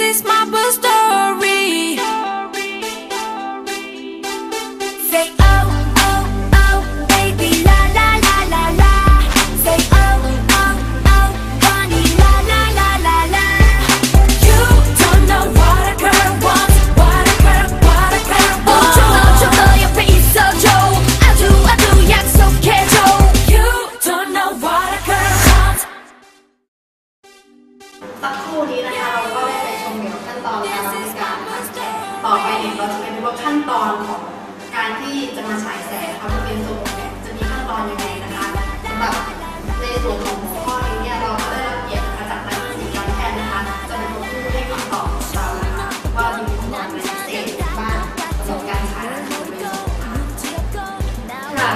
is my birth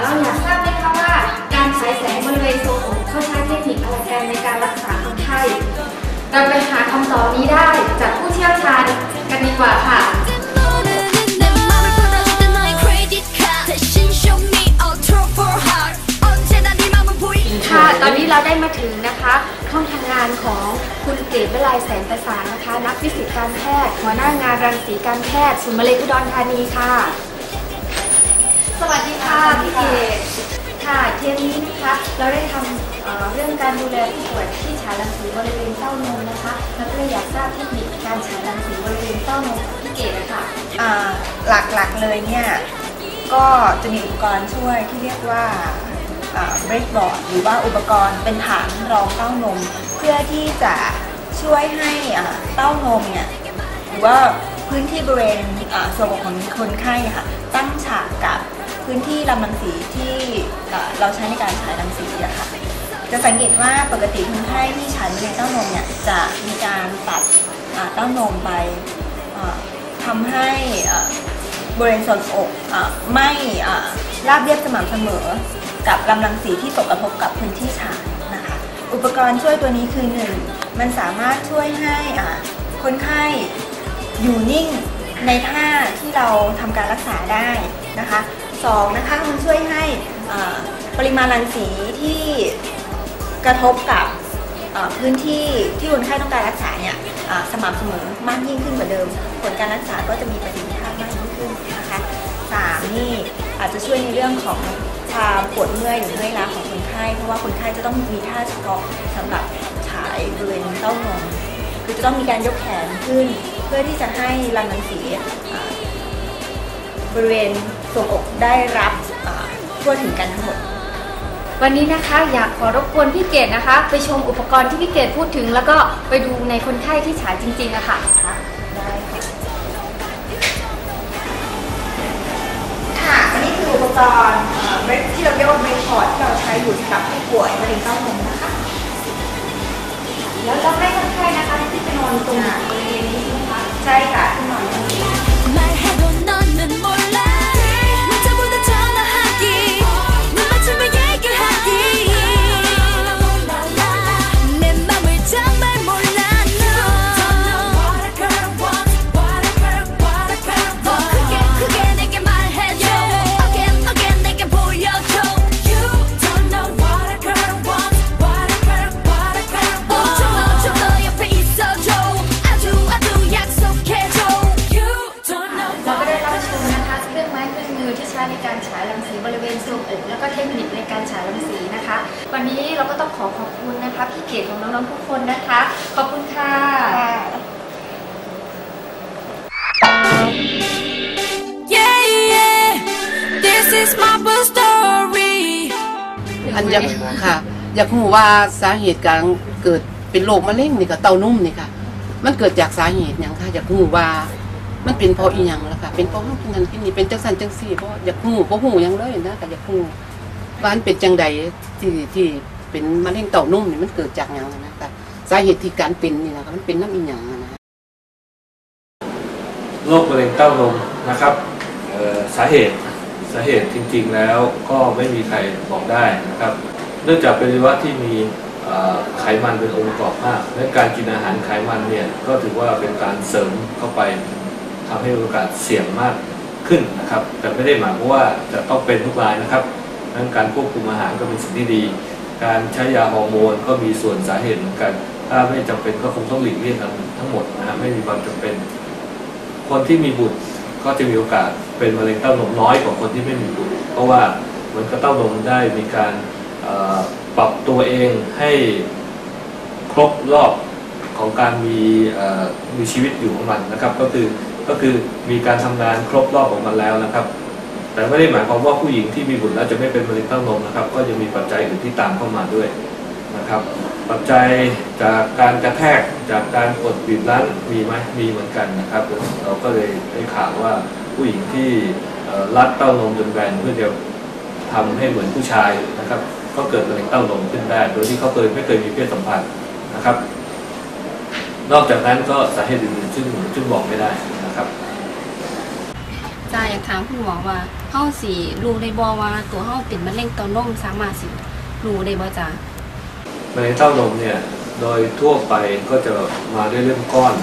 เราอยากทราบไหมคะว่า การใช้แสงบริเวณทรงผมเขาใช้เทคนิคอะไรกันในการรักษาคนไข้เราไปหาคำตอบนี้ได้จากผู้เชี่ยวชาญกันดีกว่าค่ะค่ะตอนนี้เราได้มาถึงนะคะห้องทำงานของคุณเกศวิไลแสนประสานนะคะ นักวิสิกส์การแพทย์หัวหน้างานรังสีการแพทย์ศูนย์มะเร็งอุดรธานีค่ะ สวัสดีค่ะพี่เกศค่ะเทปนี้นะคะเราได้ทำเอ่อเรื่องการดูแลผู้ป่วยที่ฉายรังสีบริเวณเต้านมนะคะแล้วก็เลยอยากทราบเทคนิคการฉายรังสีบริเวณเต้านมของพี่เกศนะคะอ่าหลักๆเลยเนี่ยก็จะมีอุปกรณ์ช่วยที่เรียกว่าเบรกบอร์ดหรือว่าอุปกรณ์เป็นฐานรองเต้านม เพื่อที่จะช่วยให้อ่าเต้านมเนี่ยหรือว่าพื้นที่บริเวณอ่าส่วนอกของคนไข้ค่ะตั้งฉากกับ พื้นที่ลำรังสีที่เราใช้ในการฉายรังสีอะค่ะจะสังเกตว่าปกติคนไข้ที่ฉายบริเวณเต้านมเนี่ยจะมีการตัดเต้านมไปอ่าทำให้บริเวณส่วนอกอไม่ราบเรียบสม่ำเสมอ กับลำรังสีที่ตกกระทบกับพื้นที่ฉายนะคะ อุปกรณ์ช่วยตัวนี้คือหนึ่งมันสามารถช่วยให้คนไข้อยู่นิ่งในท่าที่เราทำการรักษาได้นะคะ สองนะคะมันช่วยให้ปริมาณรังสีที่กระทบกับพื้นที่ที่คนไข้ต้องการรักษาเนี่ยสม่ำเสมอมากยิ่งขึ้นกว่าเดิม ผลการรักษาก็จะมีประสิทธิภาพมากยิ่งขึ้นนะคะสามนี่อาจจะช่วยในเรื่องของความปวดเมื่อยหรือเมื่อยล้าของคนไข้เพราะว่าคนไข้จะต้องมีท่าเฉพาะสำหรับฉายบริเวณเต้านมคือจะต้องมีการยกแขนขึ้น เพื่อที่จะให้รังรังสีบริเวณ ทรวงอกได้รับทั่วถึงกันทั้งหมด วันนี้นะคะอยากขอรบกวนพี่เกดนะคะ ไปชมอุปกรณ์ที่พี่เกดพูดถึง แล้วก็ไปดูในคนไข้ที่ฉายจริงๆอะค่ะได้ค่ะค่ะอันนี้คืออุปกรณ์เที่เราเรียกว่าเบรคอร์ดที่เราใช้อยู่สำหรับผู้ป่วยมะเร็งเต้านมนะคะแล้วเราให้คนไข้นะคะที่ไปนอนตรงบริเวณนี้ใช่ไหมคะใช่ค่ะ เครื่องมือที่ใช้ในการฉายรังสีบริเวณทรวงอกแล้วก็เทคนิคในการฉายรังสีนะคะ วันนี้เราก็ต้องขอขอบคุณนะคะ พี่เกดของน้องๆทุกคนนะคะ ขอบคุณค่ะ Yeah, yeah. This is my birth story. อันอยากค่ะอยากรู้ว่าสาเหตุการเกิดเป็นโรคมะเร็งนี่ก็เต้านมนี่ค่ะ มันเกิดจากสาเหตุหยังค่ะอยากรู้ว่า มันเป็นเพราะอีหยังล่ะค่ะ เป็นเพราะเฮากินนั่นกินนี่เป็นจังซั่นจังซี่บ่อยากรู้บ่ฮู้หยังเลยนะก็อยากรู้ว่ามันเป็นจังใดที่ที่เป็นมะเร็งเต้านมนี่มันเกิดจากหยังนะคะสาเหตุที่การเป็นนี่นะคะมันเป็นน้ำอีหยังนะโรคมะเร็งเต้านมนะครับสาเหตุสาเหตุจริง ๆแล้วก็ไม่มีใครบอกได้นะครับ เนื่องจากเป็นวัยวะที่มีไขมันเป็นองค์ประกอบมากและการกินอาหารไขมันเนี่ยก็ถือว่าเป็นการเสริมเข้าไป ทำให้โอกาสเสี่ยงมากขึ้นนะครับ แต่ไม่ได้หมายความว่าจะต้องเป็นทุกรายนะครับดังนั้นการควบคุมอาหารก็เป็นสิ่งที่ดี การใช้ยาฮอร์โมนก็มีส่วนสาเหตุเหมือนกัน ถ้าไม่จำเป็นก็คงต้องหลีกเลี่ยงกันทั้งหมดนะฮะไม่มีความจำเป็น คนที่มีบุตรก็จะมีโอกาสเป็นมะเร็งเต้านมน้อยกว่าคนที่ไม่มีบุตร เพราะว่าเหมือนกับเต้านมได้มีการปรับตัวเองให้ครบรอบของการมีมีชีวิตอยู่ของมันนะครับ ก็คือ ก็คือมีการทำงานครบรอบของมันแล้วนะครับ แต่ไม่ได้หมายความว่าผู้หญิงที่มีบุตรแล้วจะไม่เป็นมะเร็งเต้านมนะครับ ก็จะมีปัจจัยอื่นที่ตามเข้ามาด้วยนะครับ ปัจจัยจากการกระแทกจากการกดบีบรัดมีไหมมีเหมือนกันนะครับ เราก็เลยได้ข่าวว่าผู้หญิงที่รัดเต้านมจนแบนเพื่อจะทำให้เหมือนผู้ชายนะครับ ก็เกิดมะเร็งเต้านมขึ้นได้ โดยที่เขาเคยไม่เคยมีเพศสัมพันธ์นะครับ นอกจากนั้นก็สาเหตุอื่นๆซึ่งซึ่งบอกไม่ได้ ครับจ้าอยากถามคุณหมอว่าเฮาสิรู้ได้บ่ว่าตัวเฮาเป็นมะเร็งเต้านมสามารถสิรู้ได้บ่จ้ามะเร็งเต้านมเนี่ยโดยทั่วไปก็จะมาด้วยเรื่องก้อน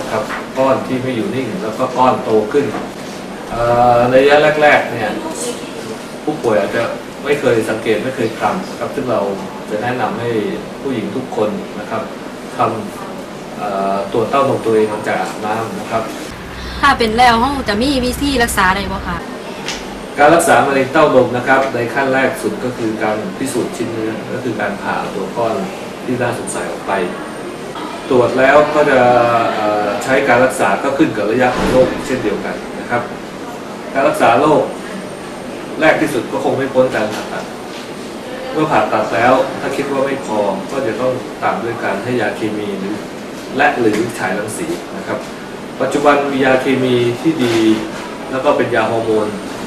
นะครับก้อนที่ไม่อยู่นิ่งแล้วก็ก้อนโตขึ้นเอ่อในระยะแรกๆเนี่ยผู้ป่วยอาจจะไม่เคยสังเกตไม่เคยคลำนะครับซึ่งเราจะแนะนำให้ผู้หญิงทุกคนนะครับทำเอ่อตรวจเต้านมตัวเองหลังจากอาบน้ำนะครับ ถ้าเป็นแล้วเฮาจะมีวิธีรักษาอะได้บ่คะการรักษามะเร็งเต้านมนะครับในขั้นแรกสุดก็คือการพิสูจน์ชิ้นเนื้อก็คือการผ่าตัวก้อนที่น่าสงสัยออกไป ตรวจแล้วก็จะใช้การรักษาก็ขึ้นกับระยะของโรคเช่นเดียวกันนะครับ การรักษาโรคแรกที่สุดก็คงไม่พ้นการผ่าตัดเมื่อผ่าตัดแล้วถ้าคิดว่าไม่พอก็จะต้องตามด้วยการให้ยาเคมีหรือและหรือฉายรังสีนะครับ ปัจจุบันมียาเคมีที่ดี แล้วก็เป็นยาฮอร์โมน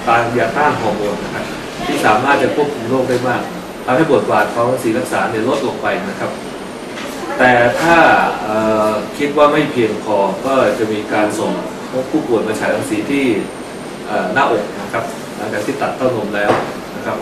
ตามยาต้านฮอร์โมนนะครับที่สามารถจะควบคุมโรคได้มากทำให้บทบาทของสีรักษาเนี่ยลดลงไปนะครับ แต่ถ้าคิดว่าไม่เพียงพอก็จะมีการส่งผู้ป่วยมาฉายรังสีที่หน้าอกนะครับหลังจากที่ตัดเต้านมแล้วนะครับ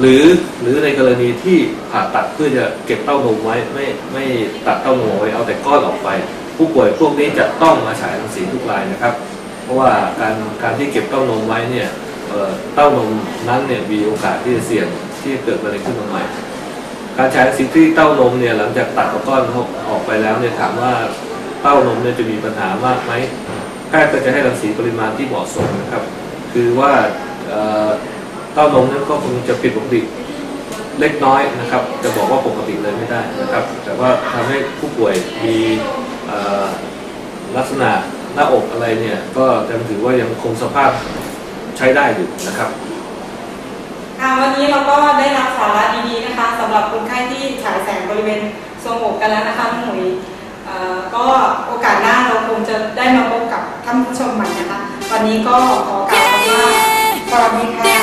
หรือหรือในกรณีที่ผ่าตัดเพื่อจะเก็บเต้านมไว้ไม่ไม่ตัดเต้านมไว้เอาแต่ก้อนออกไป ผู้ป่วยพวกนี้จะต้องมาฉายรังสีทุกรายนะครับ เพราะว่าการการที่เก็บเต้านมไว้เนี่ยเอ่อเต้านมนั้นเนี่ยมีโอกาสที่จะเสี่ยงที่จะเกิดมะเร็งขึ้นมาใหม่ การฉายรังสีที่เต้านมเนี่ยหลังจากตัดก้อนเขาออกไปแล้วเนี่ยถามว่าเต้านมเนี่ยจะมีปัญหามากไหมแพทย์ก็จะให้รังสีปริมาณที่เหมาะสมนะครับ คือว่าเอ่อเต้านมนั้นก็คงจะผิดปกติเล็กน้อยนะครับ จะบอกว่าปกติเลยไม่ได้นะครับ แต่ว่าทำให้ผู้ป่วยมี ลักษณะหน้าอกอะไรเนี่ย ก็ยังถือว่ายังคงสภาพใช้ได้อยู่นะครับค่ะวันนี้เราก็ได้รับสาระดีๆนะคะสำหรับคนไข้ที่ฉายแสงบริเวณทรวงอกกันแล้วนะคะหมุยเอ่อก็โอกาสหน้าเราคงจะได้มาพบกับท่านผู้ชมใหม่นะคะ วันนี้ก็ขอกล่าวคำว่าสวัสดีค่ะ